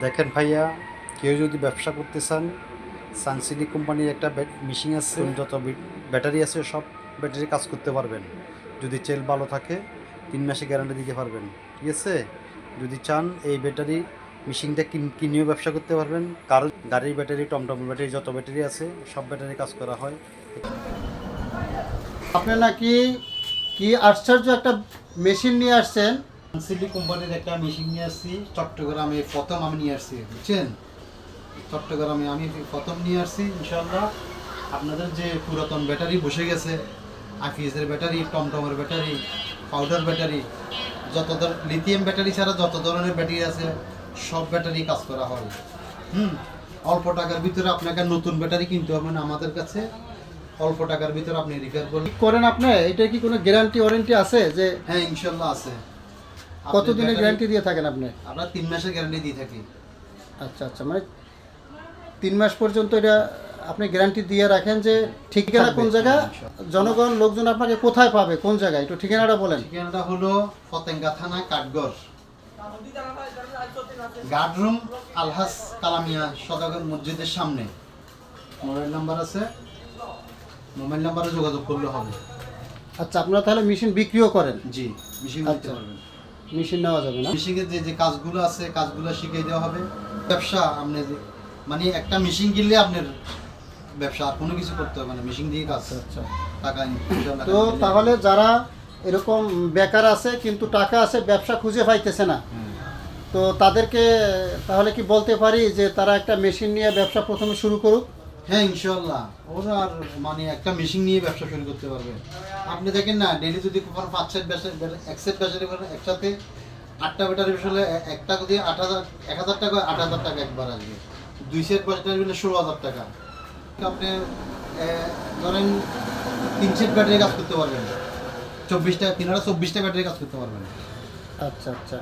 দেখেন ভাইয়া কেউ যদি ব্যবসা করতে চান সানসিলি কোম্পানির একটা মেশিন আছে যত ব্যাটারি আছে সব ব্যাটারি কাজ করতে পারবেন। যদি চেল ভালো থাকে তিন মাসে গ্যারান্টি দিতে পারবেন ঠিক আছে? যদি চান এই ব্যাটারি মেশিনটা কিন- কিনেও ব্যবসা করতে পারবেন। কারও গাড়ির ব্যাটারি টমটম ব্যাটারি যত ব্যাটারি আছে সব ব্যাটারি কাজ করা হয়। আপনি নাকি কি আশ্চর্য একটা মেশিন নিয়ে আসছেন? সানসিলি কোম্পানির একটা মেশিন নিয়ে আসছি চট্টগ্রামে প্রথম আমি নিয়ে আসছি বুঝছেন? চট্টগ্রামে আমি প্রথম নিয়ে আসছি ইনশাল্লাহ আপনাদের যে পুরাতন ব্যাটারি বসে গেছে আফিসের ব্যাটারি টমটমের ব্যাটারি পাউডার ব্যাটারি যত ধর লিথিয়াম ব্যাটারি ছাড়া যত ধরনের ব্যাটারি আছে সব ব্যাটারি কাজ করা হয়। হুম? অল্প টাকার ভিতরে আপনাকে নতুন ব্যাটারি কিনতে হবে না আমাদের কাছে। অল্প টাকার ভিতরে আপনি রিপেয়ার করবেন। করেন আপনি এটা কি কোনো গ্যারান্টি ওয়ারেন্টি আছে যে হ্যাঁ ইনশাল্লাহ আছে। কতদিনের গ্যারান্টি দিয়ে থাকেন আপনি? আমরা তিন মাসের গ্যারান্টি দিয়ে থাকি। আচ্ছা আচ্ছা মানে তিন মাস পর্যন্ত এটা আপনি গ্যারান্টি দিয়ে রাখেন যে ঠিকানা কোন জায়গা? জনগণ লোকজন আপনাকে কোথায় পাবে? কোন জায়গায়? একটু ঠিকানাটা বলেন। ঠিকানাটা হলো ফতেঙ্গা থানা কাঠগড়। গার্ডরুম আলহাস কালামিয়া সদাগর মসজিদের সামনে। মোবাইল নাম্বার আছে? মোবাইল নাম্বারে যোগাযোগ করলে হবে। আচ্ছা আপনারা তাহলে মেশিন বিক্রিও করেন? জি মিশিং দিতে আচ্ছা। মেশিন নেওয়া যাবে না। মিশিংয়ের যে যে কাজগুলো আছে কাজগুলো শিখিয়ে দেওয়া হবে। ব্যবসা আপনি মানে একটা মেশিন কিনলে আপনার ব্যবসা আর কোনো কিছু করতে হবে না। মেশিন দিয়ে কাজ আচ্ছা টাকা তো তাহলে যারা এরকম বেকার আছে কিন্তু টাকা আছে ব্যবসা খুঁজে পাইতেছে না। তো তাদেরকে তাহলে কি বলতে পারি যে তারা একটা মেশিন নিয়ে ব্যবসা প্রথমে শুরু করুক? হ্যাঁ ইনশাল্লাহ ওরা আর মানে একটা মেশিন নিয়ে ব্যবসা শুরু করতে পারবে। আপনি দেখেন না ডেলি যদি কোনো পাঁচ সেট এক সেট ব্যাটারি করেন একসাথে, আটটা ব্যাটারি বসালে একটা দিয়ে আট হাজার এক হাজার টাকা, আট হাজার টাকা একবার আসবে। দুই সেট ব্যাটারি হলে ষোলো হাজার টাকা। আপনি ধরেন তিন সেট ব্যাটারি কাজ করতে পারবেন। চব্বিশটা, তিন হাজার চব্বিশটা ব্যাটারি কাজ করতে পারবেন। আচ্ছা আচ্ছা।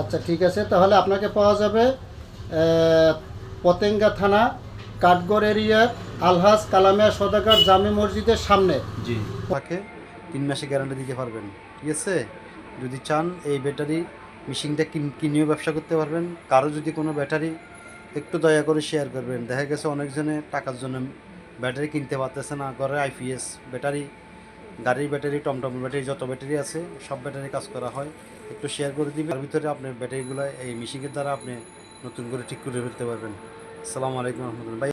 আচ্ছা ঠিক আছে। তাহলে আপনাকে পাওয়া যাবে পতেঙ্গা থানা কাঠগড় এরিয়ার আলহাজ কালামিয়া সদাগর জামে মসজিদের সামনে। জি। তাকে তিন মাসে গ্যারান্টি দিতে পারবেন ঠিক আছে? যদি চান এই ব্যাটারি মেশিনটা কিন- কিনেও ব্যবসা করতে পারবেন কারও যদি কোনো ব্যাটারি একটু দয়া করে শেয়ার করবেন। দেখা গেছে অনেকজনে টাকার জন্য ব্যাটারি কিনতে পারতেছে না ঘরে আইপিএস ব্যাটারি গাড়ির ব্যাটারি টমটম ব্যাটারি যত ব্যাটারি আছে সব ব্যাটারি কাজ করা হয়। একটু শেয়ার করে দিবেন তার ভিতরে আপনার ব্যাটারিগুলো এই মেশিনের দ্বারা আপনি নতুন করে ঠিক করে ফেলতে পারবেন। আসসালামু আলাইকুম রহমতুল্লাহ।